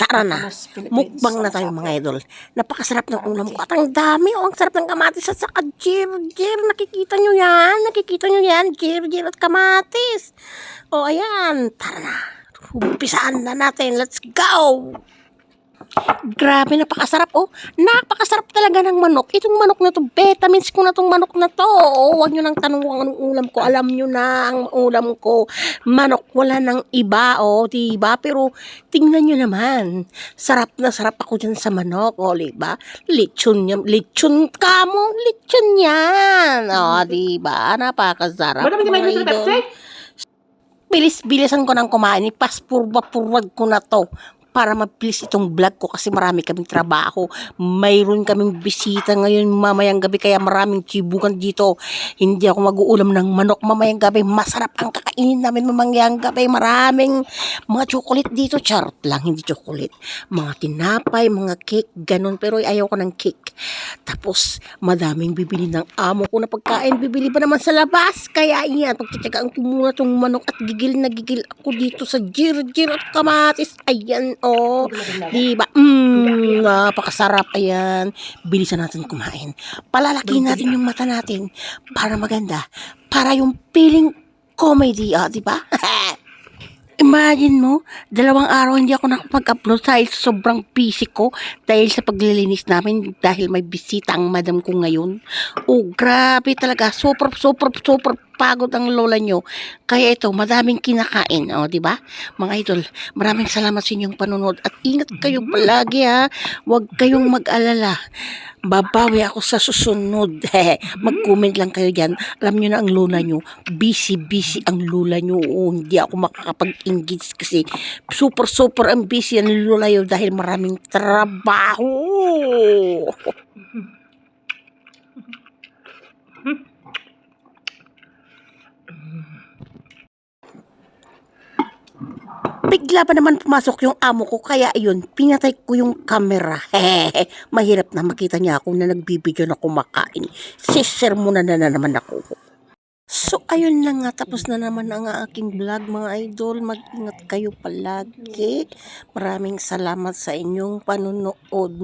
Tara na. Mukbang na tayo mga idol. Napakasarap ng ulam ko. At ang dami. Oh, ang sarap ng kamatis at saka jir, jir. Nakikita nyo yan? Nakikita nyo yan? Jir, jir at kamatis. O, ayan. Tara na. Umpisaan na natin. Let's go! Grabe, napakasarap oh. Napakasarap talaga ng manok. Itong manok na to, vitamins ko na tong manok na to. Oh, huwag nyo nang tanong kung anong ulam ko. Alam nyo na ang ulam ko. Manok, wala nang iba, oh, diba? Pero tingnan nyo naman. Sarap na sarap ako dyan sa manok, oh, diba? Lechon yan. Lechon ka mo. Lechon yan. Oh, diba? Napakasarap. Madami ka may mga gusto idol. Pepsi? Bilis-bilisan ko nang kumain. Ipaspurwa-purwag ko na to para mabilis itong vlog ko kasi marami kaming trabaho. Mayroon kaming bisita ngayon mamayang gabi kaya maraming chibukan dito. Hindi ako mag-uulam ng manok mamayang gabi. Masarap ang kakainin namin mamayang gabi. Maraming mga chocolate dito. Charot lang, hindi chocolate. Mga tinapay, mga cake, ganun. Pero ayaw ko ng cake. Tapos, madaming bibili ng amo ko na pagkain. Bibili pa naman sa labas. Kaya yan, pagtsatsagaan ko muna tong manok at gigil na gigil ako dito sa jir-jir at kamatis. Ayan, oh. Di ba? Mmm, napakasarap. Ayan. Bilisan natin kumain. Palalakihin natin yung mata natin para maganda. Para yung feeling comedy, ah, di ba? Imagine mo, dalawang araw hindi ako nakapag-upload dahil sobrang busy ko dahil sa paglilinis namin dahil may bisita ang madam ko ngayon. Oh, grabe talaga. Super, super, super pagod ang lola nyo. Kaya ito, madaming kinakain. O, di ba? Mga idol, maraming salamat sa inyong panunod at ingat kayo palagi ha. Huwag kayong mag-alala. Babawi ako sa susunod. Mag-comment lang kayo dyan. Alam nyo na ang lola nyo. Busy-busy ang lola nyo. Oo, hindi ako makakapag-engage kasi super super ang busy ang lola nyo dahil maraming trabaho. Bigla pa naman pumasok yung amo ko kaya ayun, pinatay ko yung camera. Hehehe, mahirap na makita niya ako na nagbibideo na kumakain. Sister muna na, na naman ako. So, ayun lang nga. Tapos na naman ang aking vlog, mga idol. Mag-ingat kayo palagi. Maraming salamat sa inyong panunood.